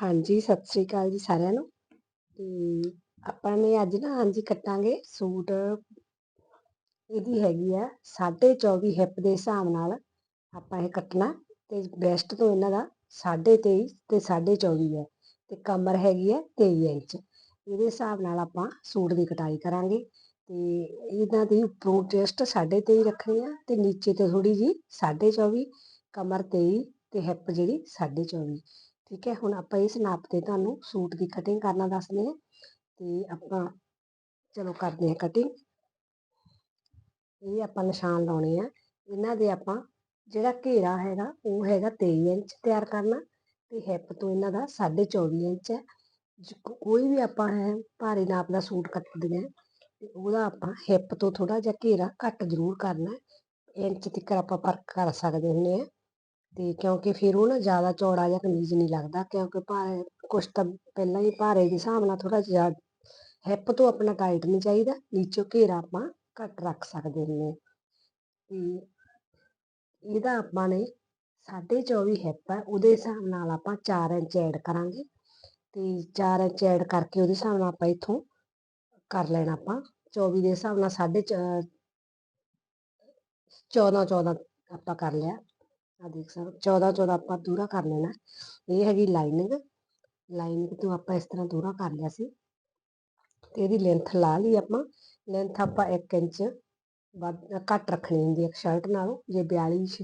ਹਾਂਜੀ, ਸਤਿ ਸ੍ਰੀ ਅਕਾਲ ਜੀ ਸਾਰਿਆਂ ਨੂੰ। ਤੇ ਆਪਾਂ ਨੇ ਅੱਜ ਨਾ ਹਾਂਜੀ ਕੱਟਾਂਗੇ ਸੂਟ। ਇਹਦੀ ਹੈਗੀ ਆ 24.5 ਹਿੱਪ ਦੇ ਹਿਸਾਬ ਨਾਲ ਆਪਾਂ ਇਹ ਕੱਟਣਾ ਤੇ ਬ੍ਰੈਸਟ ਤੋਂ ਇਹਨਾਂ ਦਾ 23.5 ਤੇ 24.5 ਹੈ ਤੇ ਕਮਰ ਹੈਗੀ ਹੈ 23 ਇੰਚ। ਇਹਦੇ ਹਿਸਾਬ ਨਾਲ ਆਪਾਂ ਸੂਟ ਦੀ ਕਟਾਈ ਕਰਾਂਗੇ ਤੇ ਇਹਨਾਂ ਦੀ ਉੱਪਰੋਂ ਚੈਸਟ 23.5 ਰੱਖਣੀ ਆ ਤੇ ਨੀਚੇ ਤੋਂ ਥੋੜੀ ਜੀ 24.5 ਕਮਰ 23 ਤੇ ਹਿੱਪ ਜਿਹੜੀ 24.5 ਠੀਕ ਹੈ, ਹੁਣ ਆਪਾਂ ਇਸ ਨਾਪ ਤੇ ਤੁਹਾਨੂੰ ਸੂਟ ਦੀ ਕਟਿੰਗ ਕਰਨਾ ਦੱਸਦੇ ਹਾਂ ਤੇ ਆਪਾਂ ਚਲੋ ਕਰਦੇ ਹਾਂ ਕਟਿੰਗ ਇਹ ਆਪਾਂ ਨਿਸ਼ਾਨ ਲਾਉਣੇ ਆ। ਇਹਨਾਂ ਦੇ ਆਪਾਂ ਜਿਹੜਾ ਘੇਰਾ ਹੈਗਾ, ਉਹ ਹੈਗਾ 23 ਇੰਚ ਤਿਆਰ ਕਰਨਾ ਤੇ ਹਿੱਪ ਤੋਂ ਇਹਨਾਂ ਦਾ 24.5 ਇੰਚ ਹੈ। ਕੋਈ ਵੀ ਆਪਾਂ ਹੈ ਭਾਰੇ ਨਾਪ ਦਾ ਸੂਟ ਕੱਟਦੇ ਆ ਤੇ ਉਹਦਾ ਆਪਾਂ ਹਿੱਪ ਤੋਂ ਥੋੜਾ ਜਿਹਾ ਘੇਰਾ ਘੱਟ ਜ਼ਰੂਰ ਕਰਨਾ ਇੰਚ ਤੱਕ ਆਪਾਂ ਫ਼ਰਕ ਕਰ ਸਕਦੇ ਹੁੰਦੇ ਆ ਤੇ ਕਿਉਂਕਿ ਫਿਰ ਉਹ ਨਾ ਜ਼ਿਆਦਾ ਚੌੜਾ ਜਾਂ ਕਮੀਜ਼ ਨਹੀਂ ਲੱਗਦਾ, ਕਿਉਂਕਿ ਭਾਰੇ ਕੁਛ ਤਾਂ ਪਹਿਲਾਂ ਹੀ ਭਾਰੇ ਦੇ ਹਿਸਾਬ ਨਾਲ ਥੋੜਾ ਜਿਹਾ ਹਿੱਪ ਤੋਂ ਆਪਣਾ ਟਾਈਟ ਨਹੀਂ ਚਾਹੀਦਾ, ਨੀਚੋਂ ਘੇਰਾ ਆਪਾਂ ਘੱਟ ਰੱਖ ਸਕਦੇ ਨੇ ਤੇ ਇਹਦਾ ਆਪਾਂ ਨੇ 24.5 ਹਿੱਪ ਹੈ, ਉਹਦੇ ਹਿਸਾਬ ਨਾਲ ਆਪਾਂ 4 ਇੰਚ ਐਡ ਕਰਾਂਗੇ ਤੇ 4 ਇੰਚ ਐਡ ਕਰਕੇ ਉਹਦੇ ਹਿਸਾਬ ਨਾਲ ਆਪਾਂ ਇੱਥੋਂ ਕਰ ਲੈਣਾ ਆਪਾਂ 24 ਦੇ ਹਿਸਾਬ ਨਾਲ 14 14 ਆਪਾਂ ਕਰ ਲਿਆ। ਆ ਦੇਖ ਸਕਦੇ 14 14 ਆਪਾਂ ਦੂਰਾ ਕਰ ਲੈਣਾ। ਇਹ ਹੈਗੀ ਲਾਈਨਿੰਗ। ਲਾਈਨਿੰਗ ਤੋਂ ਆਪਾਂ ਇਸ ਤਰ੍ਹਾਂ ਦੂਰਾ ਕਰ ਲਿਆ ਸੀ। ਤੇ ਇਹਦੀ ਲੈਂਥ ਲਾ ਲਈ ਆਪਾਂ। ਲੈਂਥ ਆਪਾਂ 1 ਇੰਚ ਵੱਧ, ਘੱਟ ਰੱਖਣੀ ਹੁੰਦੀ ਹੈ ਸ਼ਰਟ ਨਾਲੋਂ। ਜੇ 42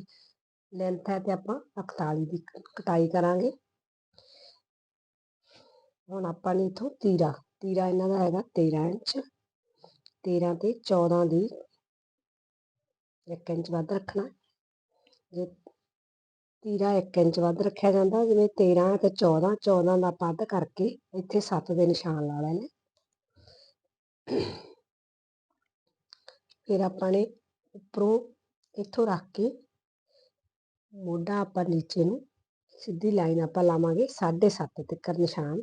ਲੈਂਥ ਹੈ ਤੇ ਆਪਾਂ 41 ਦੀ ਕਟਾਈ ਕਰਾਂਗੇ। ਹੁਣ ਆਪਾਂ ਨੇ ਇਥੋਂ ਤੀਰਾ। ਤੀਰਾ ਇਹਨਾਂ ਦਾ ਹੈਗਾ 13 ਇੰਚ। 13 ਤੇ 14 ਦੀ 1 ਇੰਚ ਵੱਧ ਰੱਖਣਾ। ਜੇ ਤੀਰਾ 1 ਇੰਚ ਵੱਧ ਰੱਖਿਆ ਜਾਂਦਾ, ਜਿਵੇਂ 13 ਤੇ 14 14 ਦਾ ਵੱਧ ਕਰਕੇ ਇੱਥੇ 7 ਦੇ ਨਿਸ਼ਾਨ ਲਾ ਲੈਣੇ। ਫਿਰ ਆਪਾਂ ਨੇ ਉੱਪਰੋਂ ਇੱਥੋਂ ਰੱਖ ਕੇ ਮੋਢਾ ਆਪਾਂ ਨੀਚੇ ਨੂੰ ਸਿੱਧੀ ਲਾਈਨ ਆਪਾਂ ਲਾਵਾਂਗੇ 7.5 ਤੱਕ ਨਿਸ਼ਾਨ।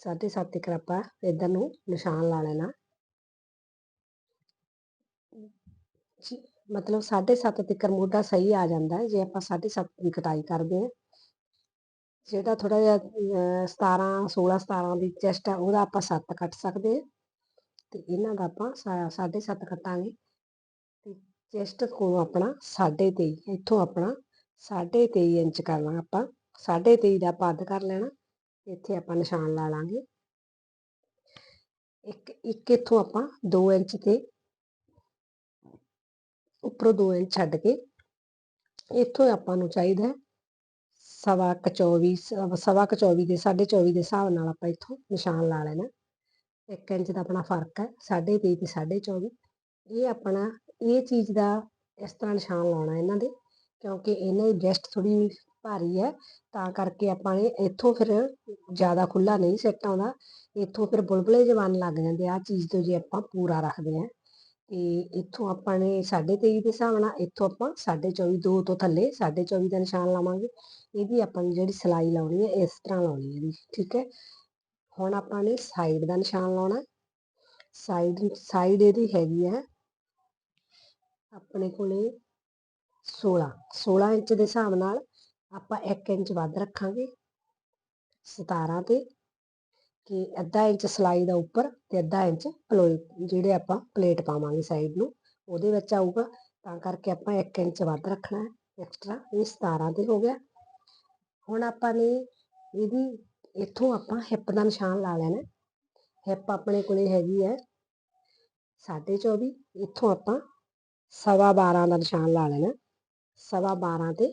7.5 ਤੱਕ ਆਪਾਂ ਇਧਰ ਨੂੰ ਨਿਸ਼ਾਨ ਲਾ ਲੈਣਾ। ਮਤਲਬ 7.5 ਤੱਕ ਮੋਢਾ ਸਹੀ ਆ ਜਾਂਦਾ ਹੈ, ਜੇ ਆਪਾਂ 7.5 ਦੀ ਕਟਾਈ ਕਰਦੇ ਹਾਂ। ਜਿਹੜਾ ਥੋੜਾ ਜਿਹਾ 17 16 17 ਦੀ ਚੈਸਟ ਆ ਉਹਦਾ ਆਪਾਂ 7 ਕੱਟ ਸਕਦੇ ਹਾਂ। ਤੇ ਇਹਨਾਂ ਦਾ ਆਪਾਂ 7.5 ਕੱਟਾਂਗੇ। ਤੇ ਚੈਸਟ ਕੋਲੋਂ ਆਪਣਾ 23.5 ਇੱਥੋਂ ਆਪਣਾ 23.5 ਇੰਚ ਕਰਨਾ ਆਪਾਂ। 23.5 ਦਾ ਪੱਦ ਕਰ ਲੈਣਾ, ਇੱਥੇ ਆਪਾਂ ਨਿਸ਼ਾਨ ਲਾ ਲਾਂਗੇ। ਇੱਕ ਇੱਕ ਇੱਥੋਂ ਆਪਾਂ 2 ਇੰਚ ਤੇ ਉੱਪਰੋਂ 2 ਇੰਚ ਛੱਡ ਕੇ ਇੱਥੋਂ ਆਪਾਂ ਨੂੰ ਚਾਹੀਦਾ ਹੈ ਸਵਾ ਕ 24 ਸਵਾ ਕ 24 ਦੇ 24.5 ਦੇ ਹਿਸਾਬ ਨਾਲ ਆਪਾਂ ਇੱਥੋਂ ਨਿਸ਼ਾਨ ਲਾ ਲੈਣਾ। 1 ਇੰਚ ਦਾ ਆਪਣਾ ਫ਼ਰਕ ਹੈ 23.5 ਤੇ 24.5 ਇਹ ਆਪਣਾ, ਇਹ ਚੀਜ਼ ਦਾ ਇਸ ਤਰ੍ਹਾਂ ਨਿਸ਼ਾਨ ਲਾਉਣਾ ਇਹਨਾਂ ਦੇ, ਕਿਉਂਕਿ ਇਹਨਾਂ ਦੀ ਜੈਸਟ ਥੋੜੀ ਭਾਰੀ ਹੈ, ਤਾਂ ਕਰਕੇ ਆਪਾਂ ਨੇ ਇੱਥੋਂ ਫਿਰ ਜ਼ਿਆਦਾ ਖੁੱਲਾ ਨਹੀਂ ਸੈੱਟ ਆਉਂਦਾ। ਇੱਥੋਂ ਫਿਰ ਬੁਲਬੁਲੇ ਜਵਾਨ ਲੱਗ ਜਾਂਦੇ ਆ ਚੀਜ਼ ਤੋਂ ਜੇ ਆਪਾਂ ਪੂਰਾ ਰੱਖਦੇ ਆ ਤੇ ਇੱਥੋਂ ਆਪਾਂ ਨੇ 23.5 ਦੇ ਹਿਸਾਬ ਨਾਲ ਇੱਥੋਂ ਆਪਾਂ 24.5 ਦੋ ਤੋਂ ਥੱਲੇ 24.5 ਦਾ ਨਿਸ਼ਾਨ ਲਾਵਾਂਗੇ। ਇਹਦੀ ਆਪਾਂ ਨੂੰ ਜਿਹੜੀ ਸਲਾਈ ਲਾਉਣੀ ਹੈ, ਇਸ ਤਰ੍ਹਾਂ ਲਾਉਣੀ ਹੈ ਇਹਦੀ, ਠੀਕ ਹੈ? ਹੁਣ ਆਪਾਂ ਨੇ ਸਾਈਡ ਦਾ ਨਿਸ਼ਾਨ ਲਾਉਣਾ। ਸਾਈਡ ਸਾਈਡ ਇਹਦੀ ਹੈਗੀ ਹੈ ਆਪਣੇ ਕੋਲੇ 16 16 ਇੰਚ ਦੇ ਹਿਸਾਬ ਨਾਲ ਆਪਾਂ 1 ਇੰਚ ਵੱਧ ਰੱਖਾਂਗੇ 17 ਤੇ। ਕਿ ਅੱਧਾ ਇੰਚ ਸਲਾਈ ਦਾ ਉੱਪਰ ਤੇ ਅੱਧਾ ਇੰਚ ਪਲੇਟ ਜਿਹੜੇ ਆਪਾਂ ਪਲੇਟ ਪਾਵਾਂਗੇ ਸਾਈਡ ਨੂੰ, ਉਹਦੇ ਵਿੱਚ ਆਊਗਾ, ਤਾਂ ਕਰਕੇ ਆਪਾਂ 1 ਇੰਚ ਵੱਧ ਰੱਖਣਾ ਹੈ ਐਕਸਟਰਾ ਇਹ 17 ਤੇ ਹੋ ਗਿਆ। ਹੁਣ ਆਪਾਂ ਨੇ ਇਹਦੀ, ਇੱਥੋਂ ਆਪਾਂ ਹਿੱਪ ਦਾ ਨਿਸ਼ਾਨ ਲਾ ਲੈਣਾ ਹਿੱਪ ਆਪਣੇ ਕੋਲੇ ਹੈਗੀ ਹੈ 24.5 ਇੱਥੋਂ ਆਪਾਂ ਸਵਾ 12 ਦਾ ਨਿਸ਼ਾਨ ਲਾ ਲੈਣਾ ਸਵਾ 12 ਤੇ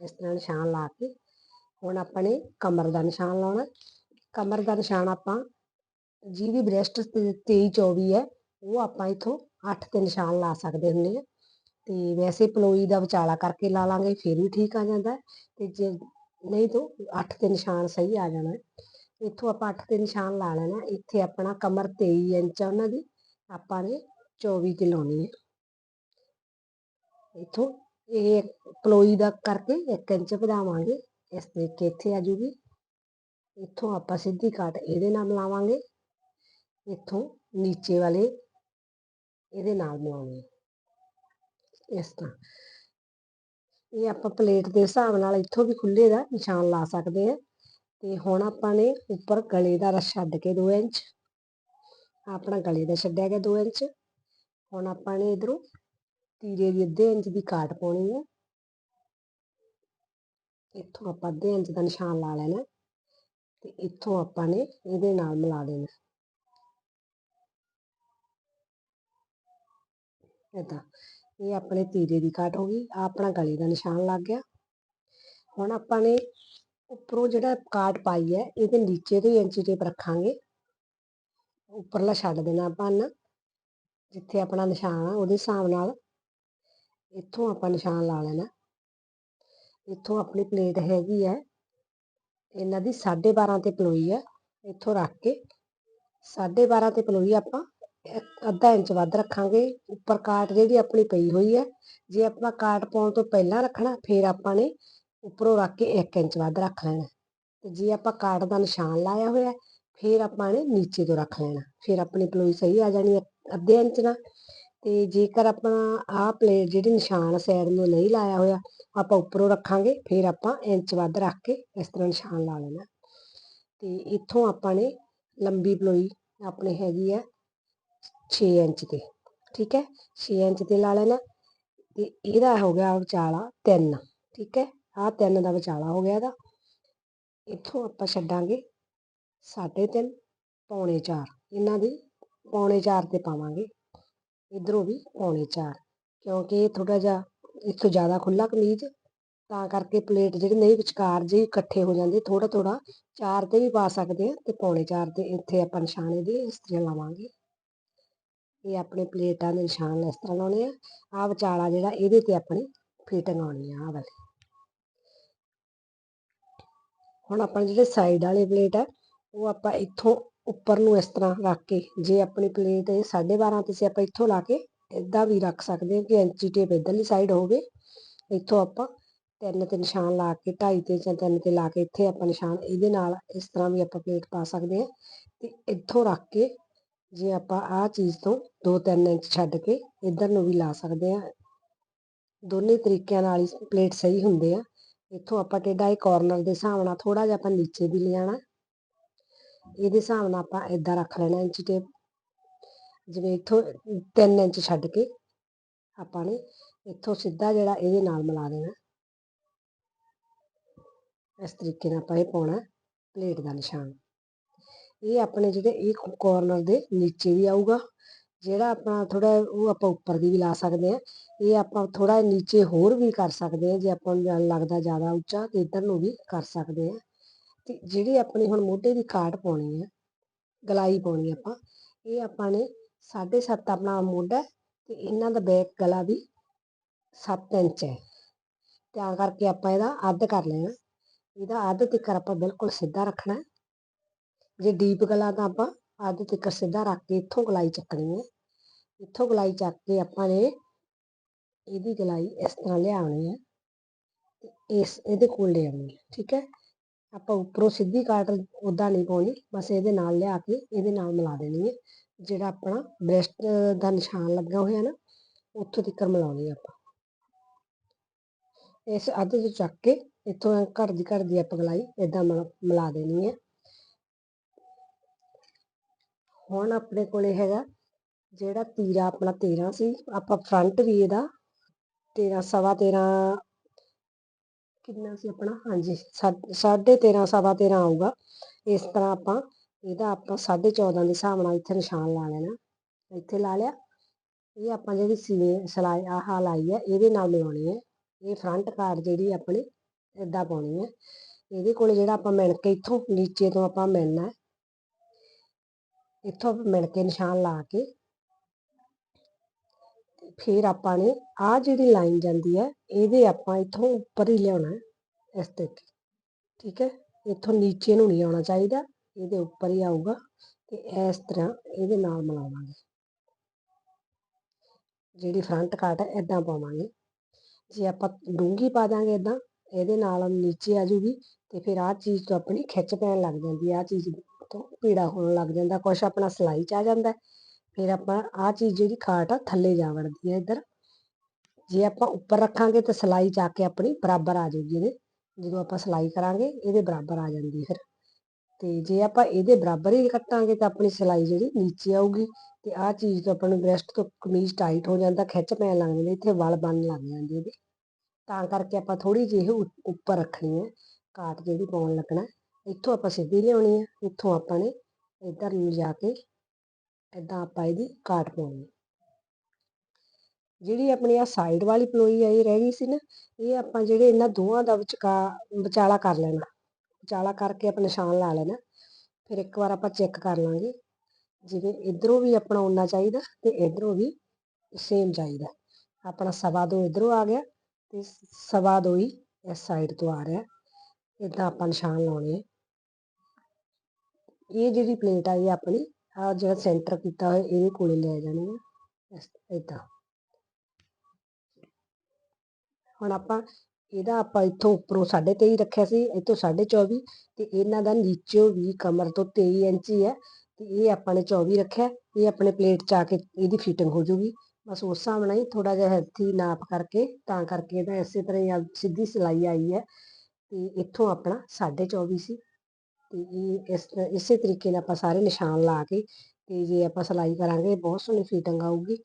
ਇਸ ਤਰ੍ਹਾਂ ਨਿਸ਼ਾਨ ਲਾ ਕੇ ਹੁਣ ਆਪਾਂ ਨੇ ਕਮਰ ਦਾ ਨਿਸ਼ਾਨ ਲਾਉਣਾ ਕਮਰ ਦਾ ਨਿਸ਼ਾਨ ਆਪਾਂ ਜਿਹਦੀ ਬ੍ਰੈਸਟ 23 24 ਹੈ, ਉਹ ਆਪਾਂ ਇਥੋਂ 8 ਤੇ ਨਿਸ਼ਾਨ ਲਾ ਸਕਦੇ ਹੁੰਦੇ ਆ ਤੇ ਵੈਸੇ ਪਲੋਈ ਦਾ ਵਿਚਾਲਾ ਕਰਕੇ ਲਾ ਲਾਂਗੇ, ਫਿਰ ਵੀ ਠੀਕ ਆ ਜਾਂਦਾ ਤੇ ਜੇ ਨਹੀਂ ਤਾਂ 8 ਤੇ ਨਿਸ਼ਾਨ ਸਹੀ ਆ ਜਾਣਾ ਇੱਥੋਂ ਆਪਾਂ 8 ਤੇ ਨਿਸ਼ਾਨ ਲਾ ਲੈਣਾ ਇੱਥੇ ਆਪਣਾ ਕਮਰ 23 ਇੰਚ ਆ ਉਹਨਾਂ ਦੀ, ਆਪਾਂ ਨੇ 24 ਤੇ ਲਾਉਣੀ ਹੈ। ਇੱਥੋਂ ਇਹ ਪਲੋਈ ਦਾ ਕਰਕੇ 1 ਇੰਚ ਵਧਾਵਾਂਗੇ। ਇਸ ਤਰੀਕੇ ਇੱਥੇ ਆ ਜੂਗੀ। ਇੱਥੋਂ ਆਪਾਂ ਸਿੱਧੀ ਕਾਟ ਇਹਦੇ ਨਾਲ ਮਿਲਾਵਾਂਗੇ, ਇੱਥੋਂ ਨੀਚੇ ਵਾਲੇ ਇਹਦੇ ਨਾਲ ਮਿਲਾਉਣੀ ਇਸ ਤਰ੍ਹਾਂ। ਇਹ ਆਪਾਂ ਪਲੇਟ ਦੇ ਹਿਸਾਬ ਨਾਲ ਇੱਥੋਂ ਵੀ ਖੁੱਲੇ ਦਾ ਨਿਸ਼ਾਨ ਲਾ ਸਕਦੇ ਆ ਤੇ ਹੁਣ ਆਪਾਂ ਨੇ ਉੱਪਰ ਗਲੇ ਦਾ ਰਸ ਛੱਡ ਕੇ 2 ਇੰਚ, ਆਪਣਾ ਗਲੇ ਦਾ ਛੱਡਿਆ ਗਿਆ 2 ਇੰਚ। ਹੁਣ ਆਪਾਂ ਨੇ ਇਧਰੋਂ ਤੀਰੇ ਦੀ ਅੱਧੇ ਇੰਚ ਦੀ ਕਾਟ ਪਾਉਣੀ ਹੈ। ਇੱਥੋਂ ਆਪਾਂ ਅੱਧੇ ਇੰਚ ਦਾ ਨਿਸ਼ਾਨ ਲਾ ਲੈਣਾ। ਤੇ ਇੱਥੋਂ ਆਪਾਂ ਨੇ ਇਹਦੇ ਨਾਲ ਮਿਲਾ ਦੇਣਾ। ਇਦਾਂ ਇਹ ਆਪਣੇ ਤੀਰੇ ਦੀ ਕਾਟ ਹੋ ਗਈ ਆ ਆਪਣਾ ਗਲੇ ਦਾ ਨਿਸ਼ਾਨ ਲੱਗ ਗਿਆ। ਹੁਣ ਆਪਾਂ ਨੇ ਉੱਪਰੋਂ ਜਿਹੜਾ ਕਾਟ ਪਾਈ ਹੈ, ਇਹਦੇ ਨੀਚੇ ਤੋਂ ਹੀ ਇੰਚੀ ਟੇਪ ਰੱਖਾਂਗੇ। ਉੱਪਰਲਾ ਛੱਡ ਦੇਣਾ ਆਪਾਂ ਨਾ ਜਿੱਥੇ ਆਪਣਾ ਨਿਸ਼ਾਨ ਆ, ਉਹਦੇ ਹਿਸਾਬ ਨਾਲ ਇੱਥੋਂ ਆਪਾਂ ਨਿਸ਼ਾਨ ਲਾ ਲੈਣਾ। ਇੱਥੋਂ ਆਪਣੀ ਪਲੇਟ ਹੈਗੀ ਹੈ ਇਹਨਾਂ ਦੀ 12.5 ਤੇ ਪਲੋਈ ਹੈ ਇੱਥੋਂ ਰੱਖ ਕੇ। 12.5 ਤੇ ਪਲੋਈ ਆਪਾਂ ਅੱਧਾ ਇੰਚ ਵੱਧ ਰੱਖਾਂਗੇ। ਉੱਪਰ ਕਾਟ ਜਿਹੜੀ ਆਪਣੀ ਪਈ ਹੋਈ ਹੈ ਜੇ ਆਪਾਂ ਕਾਟ ਪਾਉਣ ਤੋਂ ਪਹਿਲਾਂ ਰੱਖਣਾ, ਫਿਰ ਆਪਾਂ ਨੇ ਉੱਪਰੋਂ ਰੱਖ ਕੇ 1 ਇੰਚ ਵੱਧ ਰੱਖ ਲੈਣਾ। ਤੇ ਜੇ ਆਪਾਂ ਕਾਟ ਦਾ ਨਿਸ਼ਾਨ ਲਾਇਆ ਹੋਇਆ, ਫਿਰ ਆਪਾਂ ਨੇ ਨੀਚੇ ਤੋਂ ਰੱਖ ਲੈਣਾ। ਫਿਰ ਆਪਣੀ ਪਲੋਈ ਸਹੀ ਆ ਜਾਣੀ ਹੈ ਅੱਧੇ ਇੰਚ ਨਾਲ। ਤੇ ਜੇਕਰ ਆਪਣਾ ਆਹ ਪਲੇਟ ਜਿਹੜੀ ਨਿਸ਼ਾਨ ਸਾਈਡ ਨੂੰ ਨਹੀਂ ਲਾਇਆ ਹੋਇਆ, ਆਪਾਂ ਉੱਪਰੋਂ ਰੱਖਾਂਗੇ, ਫਿਰ ਆਪਾਂ ਇੰਚ ਵੱਧ ਰੱਖ ਕੇ ਇਸ ਤਰ੍ਹਾਂ ਨਿਸ਼ਾਨ ਲਾ ਲੈਣਾ। ਤੇ ਇੱਥੋਂ ਆਪਾਂ ਨੇ ਲੰਬੀ ਪਲੋਈ ਆਪਣੇ ਹੈਗੀ ਹੈ 6 ਇੰਚ ਤੇ, ਠੀਕ ਹੈ? 6 ਇੰਚ ਤੇ ਲਾ ਲੈਣਾ, ਤੇ ਇਹਦਾ ਹੋ ਗਿਆ ਵਿਚਾਲਾ 3 ਠੀਕ ਹੈ? ਆਹ 3 ਦਾ ਵਿਚਾਲਾ ਹੋ ਗਿਆ ਇਹਦਾ। ਇੱਥੋਂ ਆਪਾਂ ਛੱਡਾਂਗੇ 3.5 ਪੌਣੇ 4 ਇਹਨਾਂ ਦੀ ਪੌਣੇ 4 ਤੇ ਪਾਵਾਂਗੇ। ਇਧਰੋਂ ਵੀ ਪੌਣੇ 4 ਕਿਉਂਕਿ ਥੋੜਾ ਜਿਹਾ ਇੱਥੋਂ ਜ਼ਿਆਦਾ ਖੁੱਲਾ ਕਮੀਜ਼, ਤਾਂ ਕਰਕੇ ਪਲੇਟ ਜਿਹੜੀ ਨਹੀਂ ਵਿਚਕਾਰ ਜਿਹੀ ਇਕੱਠੇ ਹੋ ਜਾਂਦੇ ਥੋੜਾ ਥੋੜਾ 4 ਤੇ ਵੀ ਪਾ ਸਕਦੇ ਆ ਤੇ ਪੌਣੇ 4 ਤੇ ਇੱਥੇ ਆਪਾਂ ਨਿਸ਼ਾਨੇ ਦੇ ਇਸ ਤਰ੍ਹਾਂ ਲਾਵਾਂਗੇ। ਇਹ ਆਪਣੇ ਪਲੇਟਾਂ ਦੇ ਨਿਸ਼ਾਨ ਇਸ ਤਰ੍ਹਾਂ ਲਾਉਣੇ ਆ ਆ ਵਿਚਾਲਾ ਜਿਹੜਾ ਇਹਦੇ ਤੇ ਆਪਣੀ ਫਿਟਿੰਗ ਆਉਣੀ ਆ ਆ ਵਾਲੀ। ਹੁਣ ਆਪਾਂ ਜਿਹੜੇ ਸਾਈਡ ਵਾਲੇ ਪਲੇਟ ਆ, ਉਹ ਆਪਾਂ ਇੱਥੋਂ ਉੱਪਰ ਨੂੰ ਇਸ ਤਰ੍ਹਾਂ ਰੱਖ ਕੇ, ਜੇ ਆਪਣੀ ਪਲੇਟ ਇਹ 12.5 ਤੇ ਸੀ ਆਪਾਂ ਇੱਥੋਂ ਲਾ ਕੇ ਇਦਾਂ ਵੀ ਰੱਖ ਸਕਦੇ ਹਾਂ ਕਿ ਇੰਚੀ ਟੇਪ ਇਧਰਲੀ ਸਾਈਡ ਹੋਵੇ, ਇੱਥੋਂ ਆਪਾਂ ਤਿੰਨ ਤੇ ਨਿਸ਼ਾਨ ਲਾ ਕੇ, ਢਾਈ ਤੇ ਜਾਂ ਤਿੰਨ ਤੇ ਲਾ ਕੇ ਇੱਥੇ ਆਪਾਂ ਨਿਸ਼ਾਨ ਇਹਦੇ ਨਾਲ ਇਸ ਤਰ੍ਹਾਂ ਵੀ ਆਪਾਂ ਪਲੇਟ ਪਾ ਸਕਦੇ ਹਾਂ ਤੇ ਇੱਥੋਂ ਰੱਖ ਕੇ ਜੇ ਆਪਾਂ ਆਹ ਚੀਜ਼ ਤੋਂ 2-3 ਇੰਚ ਛੱਡ ਕੇ ਇਧਰ ਨੂੰ ਵੀ ਲਾ ਸਕਦੇ ਹਾਂ। ਦੋਨੇ ਤਰੀਕਿਆਂ ਨਾਲ ਹੀ ਪਲੇਟ ਸਹੀ ਹੁੰਦੇ ਆ। ਇੱਥੋਂ ਆਪਾਂ ਟੇਢਾ ਇਹ ਕਾਰਨਰ ਦੇ ਹਿਸਾਬ ਨਾਲ ਥੋੜਾ ਜਿਹਾ ਆਪਾਂ ਨੀਚੇ ਵੀ ਲਿਆਣਾ ਇਹਦੇ ਹਿਸਾਬ ਨਾਲ ਆਪਾਂ ਇਦਾਂ ਰੱਖ ਲੈਣਾ ਇੰਚ ਟੇਪ ਜਿਵੇਂ ਇੱਥੋਂ 3 ਇੰਚ ਛੱਡ ਕੇ ਆਪਾਂ ਨੇ ਇੱਥੋਂ ਸਿੱਧਾ ਜਿਹੜਾ ਇਹਦੇ ਨਾਲ ਮਿਲਾ ਦੇਣਾ। ਇਸ ਤਰੀਕੇ ਨਾਲ ਆਪਾਂ ਇਹ ਪਾਉਣਾ ਪਲੇਟ ਦਾ ਨਿਸ਼ਾਨ। ਇਹ ਆਪਣੇ ਜਿਹੜੇ ਇਹ ਕੋਰਨਰ ਦੇ ਨੀਚੇ ਵੀ ਆਊਗਾ, ਜਿਹੜਾ ਆਪਣਾ ਥੋੜਾ ਉਹ ਆਪਾਂ ਉੱਪਰ ਦੀ ਵੀ ਲਾ ਸਕਦੇ ਆ ਇਹ ਆਪਾਂ ਥੋੜਾ ਨੀਚੇ ਹੋਰ ਵੀ ਕਰ ਸਕਦੇ ਆ ਜੇ ਆਪਾਂ ਨੂੰ ਲੱਗਦਾ ਜ਼ਿਆਦਾ ਉੱਚਾ ਤੇ ਇਧਰ ਨੂੰ ਵੀ ਕਰ ਸਕਦੇ ਆ ਤੇ ਜਿਹੜੀ ਆਪਣੀ ਹੁਣ ਮੋਢੇ ਦੀ ਕਾਟ ਪਾਉਣੀ ਹੈ, ਗਲਾਈ ਪਾਉਣੀ ਆਪਾਂ, ਇਹ ਆਪਾਂ ਨੇ 7.5 ਆਪਣਾ ਮੋਢਾ ਤੇ ਇਹਨਾਂ ਦਾ ਬੈਕ ਗਲਾ ਵੀ 7 ਇੰਚ ਹੈ। ਤਾਂ ਕਰਕੇ ਆਪਾਂ ਇਹਦਾ ਅੱਧ ਕਰ ਲੈਣਾ ਇਹਦਾ ਅੱਧ ਤਿੱਕਰ ਆਪਾਂ ਬਿਲਕੁਲ ਸਿੱਧਾ ਰੱਖਣਾ ਜੇ ਡੀਪ ਗਲਾ ਤਾਂ ਆਪਾਂ ਅੱਧ ਤਿੱਕਰ ਸਿੱਧਾ ਰੱਖ ਕੇ ਇੱਥੋਂ ਗਲਾਈ ਚੱਕਣੀ ਹੈ। ਇੱਥੋਂ ਗਲਾਈ ਚੱਕ ਕੇ ਆਪਾਂ ਨੇ ਇਹਦੀ ਗਲਾਈ ਇਸ ਤਰ੍ਹਾਂ ਲਿਆਉਣੀ ਹੈ ਤੇ ਇਸ, ਇਹਦੇ ਕੋਲ ਲੈ ਆਉਣੀ ਹੈ, ਠੀਕ ਹੈ। ਆਪਾਂ ਉੱਪਰੋਂ ਸਿੱਧੀ ਕਾਟ ਉਦਾਂ ਨਹੀਂ ਪਾਉਣੀ, ਬਸ ਇਹਦੇ ਨਾਲ ਲਿਆ ਕੇ ਇਹਦੇ ਨਾਲ ਮਿਲਾ ਦੇਣੀ ਹੈ। ਜਿਹੜਾ ਆਪਣਾ ਬ੍ਰੈਸਟ ਦਾ ਨਿਸ਼ਾਨ ਲੱਗਾ ਹੋਇਆ ਨਾ, ਉੱਥੋਂ ਤੱਕ ਮਿਲਾਉਣੀ ਆਪਾਂ। ਇਸ ਅੱਧ ਤੋਂ ਚੱਕ ਕੇ ਇੱਥੋਂ ਘਰ ਦੀ ਘਰ ਦੀ ਆਪਾਂ ਗਲਾਈ ਇਦਾਂ ਮਿਲਾ ਦੇਣੀ ਹੈ। ਹੁਣ ਆਪਣੇ ਕੋਲੇ ਹੈਗਾ ਜਿਹੜਾ ਤੀਰਾ ਆਪਣਾ 13 ਸੀ, ਆਪਾਂ ਫਰੰਟ ਵੀ ਇਹਦਾ 13 ਸਵਾ 13 ਕਿੰਨਾ ਸੀ ਆਪਣਾ? ਹਾਂਜੀ 13.5 ਸਵਾ 13 ਆਊਗਾ। ਇਸ ਤਰ੍ਹਾਂ ਆਪਾਂ ਇਹਦਾ ਆਪਾਂ 14.5 ਦੇ ਹਿਸਾਬ ਨਾਲ ਇੱਥੇ ਨਿਸ਼ਾਨ ਲਾ ਲੈਣਾ। ਇੱਥੇ ਲਾ ਲਿਆ। ਇਹ ਆਪਾਂ ਜਿਹੜੀ ਸਿਲਾਈ, ਆਹ ਲਾਈ ਹੈ, ਇਹਦੇ ਨਾਲ ਲਿਆਉਣੀ ਹੈ। ਇਹ ਫਰੰਟ ਕਾਰ ਜਿਹੜੀ ਆਪਣੀ ਇਦਾਂ ਪਾਉਣੀ ਹੈ। ਇਹਦੇ ਕੋਲ ਜਿਹੜਾ ਆਪਾਂ ਮਿਣ ਕੇ ਇੱਥੋਂ ਨੀਚੇ ਤੋਂ ਆਪਾਂ ਮਿਲਣਾ ਇੱਥੋਂ ਮਿਣ ਕੇ ਨਿਸ਼ਾਨ ਲਾ ਕੇ ਫਿਰ ਆਪਾਂ ਨੇ ਆ ਜਿਹੜੀ ਲਾਈਨ ਜਾਂਦੀ ਹੈ, ਇਹਦੇ ਆਪਾਂ ਇੱਥੋਂ ਉੱਪਰ ਹੀ ਲਿਆਉਣਾ ਇਸ ਤੇ ਠੀਕ ਹੈ? ਇੱਥੋਂ ਨੀਚੇ ਨੂੰ ਨਹੀਂ ਆਉਣਾ ਚਾਹੀਦਾ, ਇਹਦੇ ਉੱਪਰ ਹੀ ਆਊਗਾ ਤੇ ਇਸ ਤਰ੍ਹਾਂ ਇਹਦੇ ਨਾਲ ਮਿਲਾਵਾਂਗੇ। ਜਿਹੜੀ ਫਰੰਟ ਕਾਟ ਹੈ ਇਦਾਂ ਪਾਵਾਂਗੇ। ਜੇ ਆਪਾਂ ਡੂੰਗੀ ਪਾ ਦਾਂਗੇ ਇਦਾਂ ਇਹਦੇ ਨਾਲ ਨੀਚੇ ਆ ਜੂਗੀ ਤੇ ਫਿਰ ਆਹ ਚੀਜ਼ ਤੋਂ ਆਪਣੀ ਖਿੱਚ ਪੈਣ ਲੱਗ ਜਾਂਦੀ ਆ ਚੀਜ਼ ਤੋਂ ਪੀੜਾ ਹੋਣ ਲੱਗ ਜਾਂਦਾ, ਕੁਛ ਆਪਣਾ ਸਲਾਈ ਚ ਆ ਜਾਂਦਾ ਫਿਰ ਆਪਾਂ ਆਹ ਚੀਜ਼ ਜਿਹੜੀ ਖਾਟ ਆ, ਥੱਲੇ ਜਾ ਵੜਦੀ ਹੈ ਇੱਧਰ। ਜੇ ਆਪਾਂ ਉੱਪਰ ਰੱਖਾਂਗੇ ਤਾਂ ਸਲਾਈ ਚ ਆ ਕੇ ਆਪਣੀ ਬਰਾਬਰ ਆ ਜਾਊਗੀ ਇਹਦੇ। ਜਦੋਂ ਆਪਾਂ ਸਿਲਾਈ ਕਰਾਂਗੇ, ਇਹਦੇ ਬਰਾਬਰ ਆ ਜਾਂਦੀ ਫਿਰ। ਤੇ ਜੇ ਆਪਾਂ ਇਹਦੇ ਬਰਾਬਰ ਹੀ ਕੱਟਾਂਗੇ ਤਾਂ ਆਪਣੀ ਸਿਲਾਈ ਜਿਹੜੀ ਨੀਚੇ ਆਊਗੀ। ਤੇ ਆਹ ਚੀਜ਼ ਤੋਂ ਆਪਾਂ ਨੂੰ ਬ੍ਰੈਸਟ ਤੋਂ ਕਮੀਜ਼ ਟਾਈਟ ਹੋ ਜਾਂਦਾ, ਖਿੱਚ ਪੈਣ ਲੱਗ ਜਾਂਦੀ, ਇੱਥੇ ਵਲ ਬਣ ਲੱਗ ਜਾਂਦੇ ਇਹਦੇ। ਤਾਂ ਕਰਕੇ ਆਪਾਂ ਥੋੜੀ ਜਿਹੀ ਇਹ ਉੱਪਰ ਰੱਖਣੀ ਹੈ ਕਾਟ ਜਿਹੜੀ ਪਾਉਣ ਲੱਗਣਾ। ਇੱਥੋਂ ਆਪਾਂ ਸਿੱਧੀ ਲਿਆਉਣੀ ਹੈ ਇੱਥੋਂ ਆਪਾਂ ਨੇ ਇੱਧਰ ਨੂੰ ਜਾ ਕੇ ਏਦਾਂ ਆਪਾਂ ਇਹਦੀ ਕਾਟ ਪਾਉਣੀ ਜਿਹੜੀ ਆਪਣੀ ਆ ਸਾਈਡ ਵਾਲੀ ਪਲੋਈ ਆ ਇਹ ਰਹਿ ਗਈ ਸੀ ਨਾ, ਇਹ ਆਪਾਂ ਜਿਹੜੇ ਇਹਨਾਂ ਦੋਹਾਂ ਦਾ ਵਿਚਕਾ, ਵਿਚਾਲਾ ਕਰ ਲੈਣਾ। ਵਿਚਾਲਾ ਕਰਕੇ ਆਪਾਂ ਨਿਸ਼ਾਨ ਲਾ ਲੈਣਾ। ਫਿਰ ਇੱਕ ਵਾਰ ਆਪਾਂ ਚੈੱਕ ਕਰ ਲਾਂਗੇ। ਜਿਵੇਂ ਇਧਰੋਂ ਵੀ ਆਪਣਾ ਉਨਾ ਚਾਹੀਦਾ ਤੇ ਇਧਰੋਂ ਵੀ ਸੇਮ ਚਾਹੀਦਾ। ਆਪਣਾ ਸਵਾ ਦੋ ਇਧਰੋਂ ਆ ਗਿਆ ਤੇ ਸਵਾ ਦੋ ਹੀ ਇਸ ਸਾਈਡ ਤੋਂ ਆ ਰਿਹਾ। ਇਦਾਂ ਆਪਾਂ ਨਿਸ਼ਾਨ ਲਾਉਣੇ ਆ। ਇਹ ਜਿਹੜੀ ਪਲੇਟ ਆ, ਇਹ ਆਪਣੀ ਆ ਜਿਹੜਾ ਸੈਂਟਰ ਕੀਤਾ ਹੋਇਆ, ਇਹਦੇ ਕੋਲੇ ਲੈ ਜਾਣੀ ਆ। ਇਦਾਂ ਹੁਣ ਆਪਾਂ, ਇਹਦਾ ਆਪਾਂ ਇੱਥੋਂ ਉੱਪਰੋਂ 23.5 ਰੱਖਿਆ ਸੀ, ਇੱਥੋਂ 24.5 ਤੇ ਇਹਨਾਂ ਦਾ ਨੀਚੋਂ ਵੀ ਕਮਰ ਤੋਂ 23 ਇੰਚ ਹੈ ਤੇ ਇਹ ਆਪਾਂ ਨੇ 24 ਰੱਖਿਆ, ਇਹ ਆਪਣੇ ਪਲੇਟ ਚ ਆ ਕੇ ਇਹਦੀ ਫਿਟਿੰਗ ਹੋ ਜੂਗੀ। ਬਸ ਉਸ ਹਿਸਾਬ ਨਾਲ ਹੀ ਥੋੜਾ ਜਿਹਾ ਹੱਥੀ ਨਾਪ ਕਰਕੇ, ਤਾਂ ਕਰਕੇ ਇਹਦਾ ਇਸੇ ਤਰ੍ਹਾਂ ਹੀ ਸਿੱਧੀ ਸਿਲਾਈ ਆਈ ਹੈ, ਤੇ ਇੱਥੋਂ ਆਪਣਾ 24.5 ਸੀ। ਇਸ ਤਰ੍ਹਾਂ- ਇਸੇ ਤਰੀਕੇ ਨਾਲ ਆਪਾਂ ਸਾਰੇ ਨਿਸ਼ਾਨ ਲਾ ਕੇ ਤੇ ਜੇ ਆਪਾਂ ਸਿਲਾਈ ਕਰਾਂਗੇ ਬਹੁਤ ਸੋਹਣੀ ਫਿਟਿੰਗ ਆਊਗੀ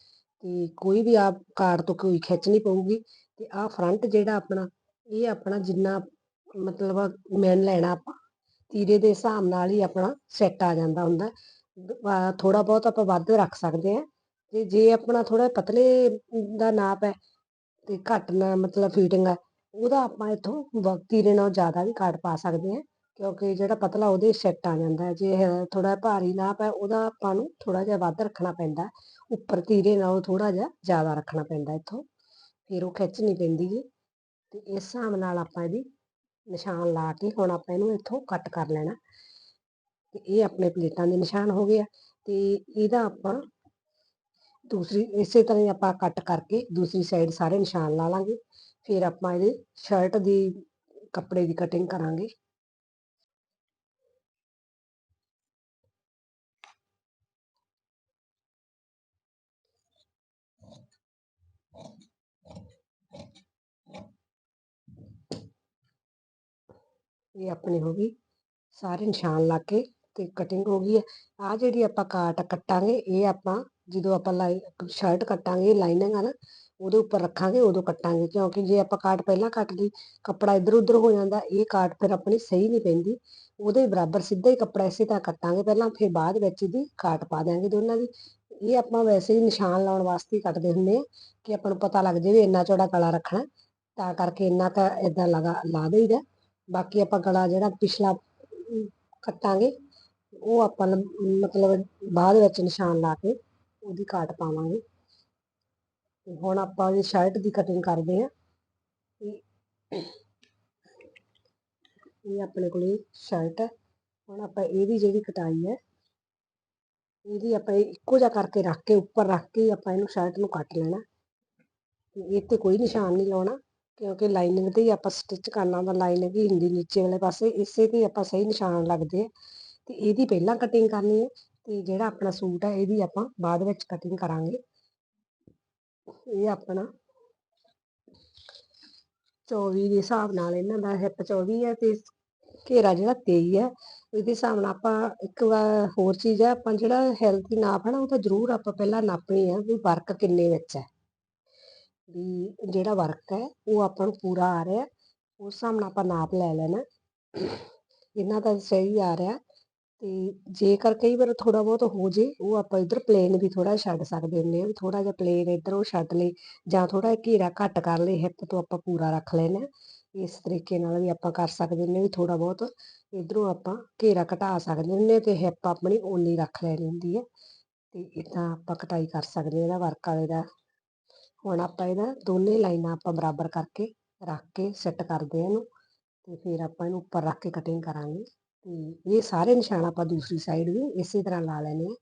ਤੇ ਕੋਈ ਵੀ ਆ ਕਾਰਡ ਤੋਂ ਕੋਈ ਖਿੱਚ ਨਹੀਂ ਪਊਗੀ ਤੇ ਆਹ ਫਰੰਟ ਜਿਹੜਾ ਆਪਣਾ ਇਹ ਆਪਣਾ ਜਿੰਨਾ ਮਤਲਬ ਮੈਨ ਲੈਣਾ ਆਪਾਂ ਤੀਰੇ ਦੇ ਹਿਸਾਬ ਨਾਲ ਹੀ ਆਪਣਾ ਸੈੱਟ ਆ ਜਾਂਦਾ ਹੁੰਦਾ ਥੋੜਾ ਬਹੁਤ ਆਪਾਂ ਵੱਧ ਰੱਖ ਸਕਦੇ ਆ ਤੇ ਜੇ ਆਪਣਾ ਥੋੜਾ ਪਤਲੇ ਦਾ ਨਾਪ ਹੈ ਤੇ ਘੱਟ ਨਾ ਮਤਲਬ ਫਿਟਿੰਗ ਹੈ ਉਹਦਾ ਆਪਾਂ ਇੱਥੋਂ ਵ- ਤੀਰੇ ਨਾਲੋਂ ਜ਼ਿਆਦਾ ਵੀ ਕਾਟ ਪਾ ਸਕਦੇ ਆ ਕਿਉਂਕਿ ਜਿਹੜਾ ਪਤਲਾ ਉਹਦੇ ਸੈੱਟ ਆ ਜਾਂਦਾ ਹੈ। ਜੇ ਥੋੜਾ ਭਾਰੀ ਨਾਪ ਹੈ, ਉਹਦਾ ਆਪਾਂ ਨੂੰ ਥੋੜਾ ਜਿਹਾ ਵੱਧ ਰੱਖਣਾ ਪੈਂਦਾ ਹੈ। ਉੱਪਰ ਤੀਰੇ ਨਾਲੋਂ ਥੋੜਾ ਜਿਹਾ ਜ਼ਿਆਦਾ ਰੱਖਣਾ ਪੈਂਦਾ ਇੱਥੋਂ। ਫਿਰ ਉਹ ਖਿੱਚ ਨਹੀਂ ਪੈਂਦੀ ਗੀ ਤੇ ਇਸ ਹਿਸਾਬ ਨਾਲ ਆਪਾਂ ਇਹਦੀ ਨਿਸ਼ਾਨ ਲਾ ਕੇ ਹੁਣ ਆਪਾਂ ਇਹਨੂੰ ਇੱਥੋਂ ਕੱਟ ਕਰ ਲੈਣਾ। ਤੇ ਇਹ ਆਪਣੇ ਪਲੇਟਾਂ ਦੇ ਨਿਸ਼ਾਨ ਹੋ ਗਏ ਆ। ਤੇ ਇਹਦਾ ਆਪਾਂ ਦੂਸਰੀ, ਇਸੇ ਤਰ੍ਹਾਂ ਹੀ ਆਪਾਂ ਕੱਟ ਕਰਕੇ ਦੂਸਰੀ ਸਾਈਡ ਸਾਰੇ ਨਿਸ਼ਾਨ ਲਾ ਲਾਂਗੇ। ਫਿਰ ਆਪਾਂ ਇਹਦੇ ਸ਼ਰਟ ਦੀ, ਕੱਪੜੇ ਦੀ ਕਟਿੰਗ ਕਰਾਂਗੇ। ਇਹ ਆਪਣੀ ਹੋ ਗਈ ਸਾਰੇ ਨਿਸ਼ਾਨ ਲਾ ਕੇ ਤੇ ਕਟਿੰਗ ਹੋ ਗਈ ਹੈ। ਆ ਜਿਹੜੀ ਆਪਾਂ ਕਾਟ ਕੱਟਾਂਗੇ, ਇਹ ਆਪਾਂ ਜਦੋਂ ਆਪਾਂ ਲਾਈ ਸ਼ਰਟ ਕੱਟਾਂਗੇ ਲਾਈਨਿੰਗ ਆ ਨਾ, ਉਹਦੇ ਉੱਪਰ ਰੱਖਾਂਗੇ, ਉਦੋਂ ਕੱਟਾਂਗੇ। ਕਿਉਂਕਿ ਜੇ ਆਪਾਂ ਕਾਟ ਪਹਿਲਾਂ ਕੱਟ ਲਈ, ਕੱਪੜਾ ਇੱਧਰ ਉੱਧਰ ਹੋ ਜਾਂਦਾ, ਇਹ ਕਾਟ ਫਿਰ ਆਪਣੀ ਸਹੀ ਨਹੀਂ ਪੈਂਦੀ। ਉਹਦੇ ਬਰਾਬਰ ਸਿੱਧਾ ਹੀ ਕੱਪੜਾ ਇਸੇ ਤਰ੍ਹਾਂ ਕੱਟਾਂਗੇ ਪਹਿਲਾਂ, ਫਿਰ ਬਾਅਦ ਵਿੱਚ ਇਹਦੀ ਕਾਟ ਪਾ ਦਿਆਂਗੇ ਦੋਨਾਂ ਦੀ। ਇਹ ਆਪਾਂ ਵੈਸੇ ਹੀ ਨਿਸ਼ਾਨ ਲਾਉਣ ਵਾਸਤੇ ਹੀ ਕੱਟਦੇ ਹੁੰਦੇ ਆ, ਕਿ ਆਪਾਂ ਨੂੰ ਪਤਾ ਲੱਗ ਜੇ ਵੀ ਇੰਨਾ ਚੌੜਾ ਗਲਾ ਰੱਖਣਾ, ਤਾਂ ਕਰਕੇ ਇੰਨਾ ਕ ਇਦਾਂ ਲਗਾ, ਲਾ ਦੇਈਦਾ। ਬਾਕੀ ਆਪਾਂ ਗਲਾ ਜਿਹੜਾ ਪਿਛਲਾ ਕੱਟਾਂਗੇ, ਉਹ ਆਪਾਂ ਮਤਲਬ ਬਾਅਦ ਵਿੱਚ ਨਿਸ਼ਾਨ ਲਾ ਕੇ ਉਹਦੀ ਕਾਟ ਪਾਵਾਂਗੇ। ਹੁਣ ਆਪਾਂ ਇਹ ਸ਼ਰਟ ਦੀ ਕਟਿੰਗ ਕਰਦੇ ਆ ਇਹ ਆਪਣੇ ਕੋਲੇ ਸ਼ਰਟ ਹੈ। ਹੁਣ ਆਪਾਂ ਇਹਦੀ ਜਿਹੜੀ ਕਟਾਈ ਹੈ, ਇਹਦੀ ਆਪਾਂ ਇੱਕੋ ਜਿਹਾ ਕਰਕੇ ਰੱਖ ਕੇ, ਉੱਪਰ ਰੱਖ ਕੇ ਆਪਾਂ ਇਹਨੂੰ ਸ਼ਰਟ ਨੂੰ ਕੱਟ ਲੈਣਾ। ਤੇ ਇਹ ਤੇ ਕੋਈ ਨਿਸ਼ਾਨ ਨਹੀਂ ਲਾਉਣਾ। ਕਿਉਂਕਿ ਲਾਈਨਿੰਗ ਤੇ ਹੀ ਆਪਾਂ ਸਟਿਚ ਕਰਨਾ ਹੁੰਦਾ ਲਾਈਨਿੰਗ ਹੀ ਹੁੰਦੀ ਨੀਚੇ ਵਾਲੇ ਪਾਸੇ, ਇਸੇ ਤੇ ਆਪਾਂ ਸਹੀ ਨਿਸ਼ਾਨ ਲੱਗਦੇ ਆ। ਤੇ ਇਹਦੀ ਪਹਿਲਾਂ ਕਟਿੰਗ ਕਰਨੀ ਹੈ ਤੇ ਜਿਹੜਾ ਆਪਣਾ ਸੂਟ ਹੈ ਇਹਦੀ ਆਪਾਂ ਬਾਅਦ ਵਿੱਚ ਕਟਿੰਗ ਕਰਾਂਗੇ। ਇਹ ਆਪਣਾ 24 ਦੇ ਹਿਸਾਬ ਨਾਲ ਇਹਨਾਂ ਦਾ ਹਿੱਪ 24 ਹੈ ਤੇ ਘੇਰਾ ਜਿਹੜਾ 23 ਹੈ ਇਹਦੇ ਹਿਸਾਬ ਨਾਲ ਆਪਾਂ ਇੱਕ ਵਾਰ ਹੋਰ ਚੀਜ਼ ਹੈ ਆਪਾਂ ਜਿਹੜਾ ਹੈਲਥੀ ਨਾਪ ਹੈ ਨਾ, ਉਹ ਤਾਂ ਜ਼ਰੂਰ ਆਪਾਂ ਪਹਿਲਾਂ ਨਾਪਣੀ ਹੈ ਵੀ ਵਰਕ ਕਿੰਨੇ ਵਿੱਚ ਹੈ ਵੀ ਜਿਹੜਾ ਵਰਕ ਹੈ, ਉਹ ਆਪਾਂ ਨੂੰ ਪੂਰਾ ਆ ਰਿਹਾ ਉਸ ਹਿਸਾਬ ਨਾਲ ਆਪਾਂ ਨਾਪ ਲੈ ਲੈਣਾ। ਇਹਨਾਂ ਦਾ ਸਹੀ ਆ ਰਿਹਾ ਤੇ ਜੇਕਰ ਕਈ ਵਾਰ ਥੋੜਾ ਬਹੁਤ ਹੋ ਜੇ, ਉਹ ਆਪਾਂ ਇੱਧਰ ਪਲੇਨ ਵੀ ਥੋੜਾ ਛੱਡ ਸਕਦੇ ਹੁੰਦੇ ਹਾਂ। ਵੀ ਥੋੜ੍ਹਾ ਜਿਹਾ ਪਲੇਨ ਇੱਧਰੋਂ ਛੱਡ ਲੇ ਜਾਂ ਥੋੜਾ ਘੇਰਾ ਘੱਟ ਕਰ ਲਏ, ਹਿੱਪ ਤੋਂ ਆਪਾਂ ਪੂਰਾ ਰੱਖ ਲੈਣਾ ਇਸ ਤਰੀਕੇ ਨਾਲ ਵੀ ਆਪਾਂ ਕਰ ਸਕਦੇ ਹੁੰਦੇ ਵੀ ਥੋੜ੍ਹਾ ਬਹੁਤ ਇੱਧਰੋਂ ਆਪਾਂ ਘੇਰਾ ਘਟਾ ਸਕਦੇ ਹੁੰਦੇ ਅਤੇ ਹਿੱਪ ਆਪਣੀ ਓਨੀ ਰੱਖ ਲੈਣੀ ਹੁੰਦੀ ਹੈ। ਤੇ ਇੱਦਾਂ ਆਪਾਂ ਕਟਾਈ ਕਰ ਸਕਦੇ ਹਾਂ ਇਹਦਾ ਵਰਕ ਵਾਲੇ ਦਾ। ਹੁਣ ਆਪਾਂ ਇਹਦਾ ਦੋਨੇ ਲਾਈਨਾਂ ਆਪਾਂ ਬਰਾਬਰ ਕਰਕੇ ਰੱਖ ਕੇ ਸੈੱਟ ਕਰਦੇ ਹਾਂ ਇਹਨੂੰ ਤੇ ਫਿਰ ਆਪਾਂ ਇਹਨੂੰ ਉੱਪਰ ਰੱਖ ਕੇ ਕਟਿੰਗ ਕਰਾਂਗੇ ਤੇ ਇਹ ਸਾਰੇ ਨਿਸ਼ਾਨ ਆਪਾਂ ਦੂਸਰੀ ਸਾਈਡ ਵੀ ਇਸੇ ਤਰ੍ਹਾਂ ਲਾ ਲੈਣੇ ਆ